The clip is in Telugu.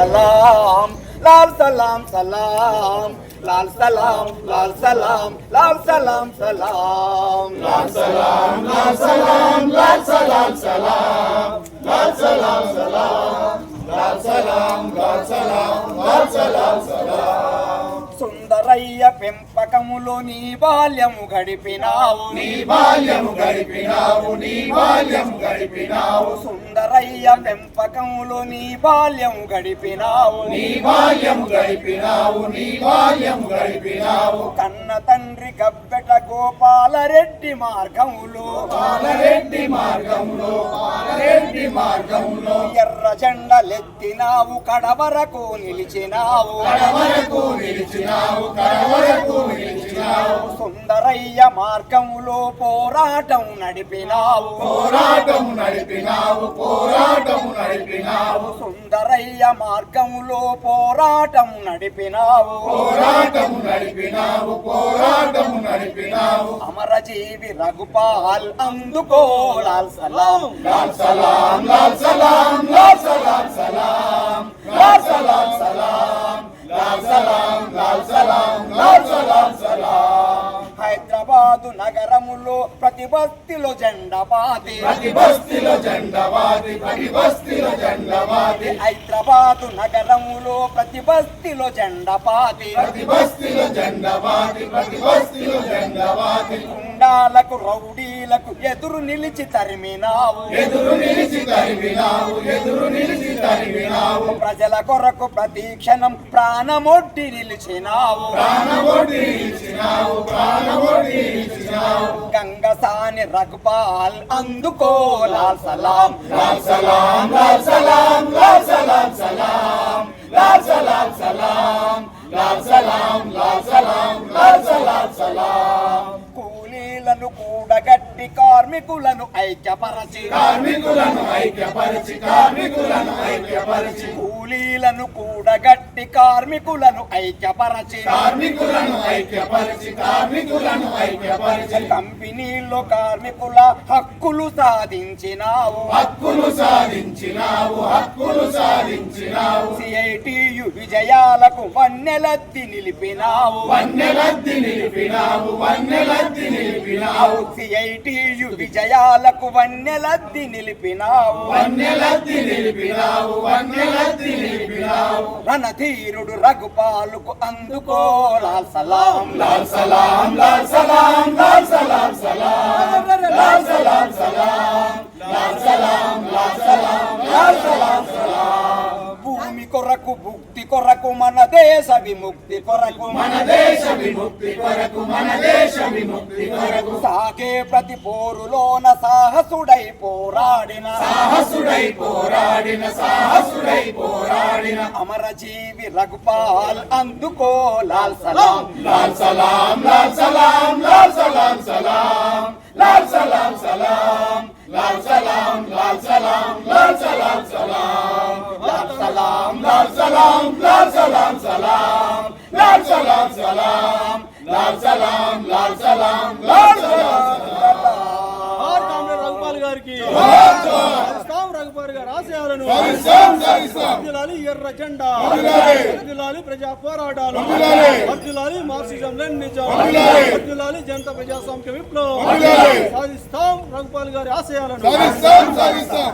salam lal salam salam. Lal salam lal salam lal salam salam. Lal salam lal salam lal salam salam. Lal salam salam. Lal salam lal salam lal salam salam. Sundarayya పెంపకములో నీ బాల్యము గడిపినావు. నీ బాల్యము గడిపినావు నీ బాల్యము గడిపినావు. సుందరయ్య పెంపకములో నీ బాల్యము గడిపినావు. నీ బాల్యము గడిపినావు నీ బాల్యము గడిపినావు. కన్న తండ్రి గబ్బెట గోపాలరెడ్డి మార్గములో. పాలరెడ్డి మార్గములో పాలరెడ్డి మార్గములో. ఎర్ర జెండలెత్తినావు కడవరకు నిలిచినావు. కడవరకు నిలిచినావు సుందరయ్య మార్గములో పోరాటం నడిపినావు. పోరాటం నడిపినావు పోరాటం నడిపినావు. సుందరయ్య మార్గములో పోరాటం నడిపినావు. పోరాటం నడిపినావు పోరాటం నడిపినావు. అమరజీవి రఘుపాల్ అందుకో లాల్ సలాం. లాల్ సలాం లాల్ సలాం లాల్ సలాం సలాం. హైదరాబాదు నగరములో ప్రతి బస్తీలో జెండా పాతి ప్రతి బస్తీలో జెండా పాతి ప్రతి బస్తీలో జెండా పాతి హైదరాబాదు నగరములో ప్రతి బస్తీలో జెండా పాతి ప్రతి బస్తీలో జెండా పాతి ప్రతి బస్తీలో జెండా పాతి గుండాలకు రౌడీలకు ఎదురు నిలిచి తరిమినావు. ఎదురు నిలిచి తరిమినావు ఎదురు నిలిచి తరిమినావు. ప్రజల కొరకు ప్రతి క్షణం ప్రాణమొడ్డి నిలిచినావు గంగసాని రఘుపాల్ అందుకో లాల్ సలాం. లాల్ సలాం లాల్ సలాం లాల్ సలాం సలాం. లాల్ సలాం సలాం లాల్ సలాం లాల్ సలాం లాల్ సలాం సలాం. కూలీలను కూడగట్టి కార్మికులను ఐక్యపరచి. కార్మికులను ఐక్యపరచి కార్మికులను ఐక్యపరచి. కూలీలను కూడగట్టి కార్మికులను ఐక్యపరచి. కార్మికులను ఐక్యపరచి కార్మికులను ఐక్యపరచి. కంపెనీల్లో కార్మికుల హక్కులు సాధించినావు. హక్కులు సాధించినావు హక్కులు సాధించినావు. సిఐటియు విజయాలకు వన్నెలద్ది నిలిపినావు. వన్నెలద్ది నిలిపినావు వన్నెలద్ది నిలిపినావు. సిఐటియు విజయాలకు వన్నెలద్ది నిలిపినావు. వన్నెలద్ది నిలిపినావు వన్నెలద్ది రణధీరుడు రఘుపాలుకు అందుకో. లాల్ సలాం లాల్ సలాం లాల్ సలాం లాల్ సలాం సలాం లాల్ సలాం సలాం లాల్ సలాం లాల్ సలాం లాల్ సలాం సలాం భూమి కొరకు భుక్తి కొరకు మన దేశ విముక్తి కొరకు మన దేశ విముక్తి కొరకు మన దేశ విముక్తి కొరకు సాగే ప్రతి పోరులోన సాహసుడై పోరాడిన సాహసుడై పోరాడిన సాహసుడై పోరాడిన అమరజీవి రఘుపాల్ అందుకో లాల్ సలాం లాల్ సలాం లాల్ సలాం లాల్ సలాం లాల్ సలాం సలాం లాల్ సలాం సలాం లాల్ సలాం లాల్ సలాం లాల్ సలాం రఘుపాల్ గారికి ఆశయాలను వర్ధిల్లాలి ఎర్ర జెండా. వర్ధిల్లాలి ప్రజా పోరాటాలు. వర్ధిల్లాలి మార్క్సిజం లెనినిజం వర్ధిల్లాలి జనతా ప్రజాస్వామ్య విప్లవం. సాధిస్తాం రఘుపాల్ గారి ఆశయాలను. సాధిస్తాం సాధిస్తాం.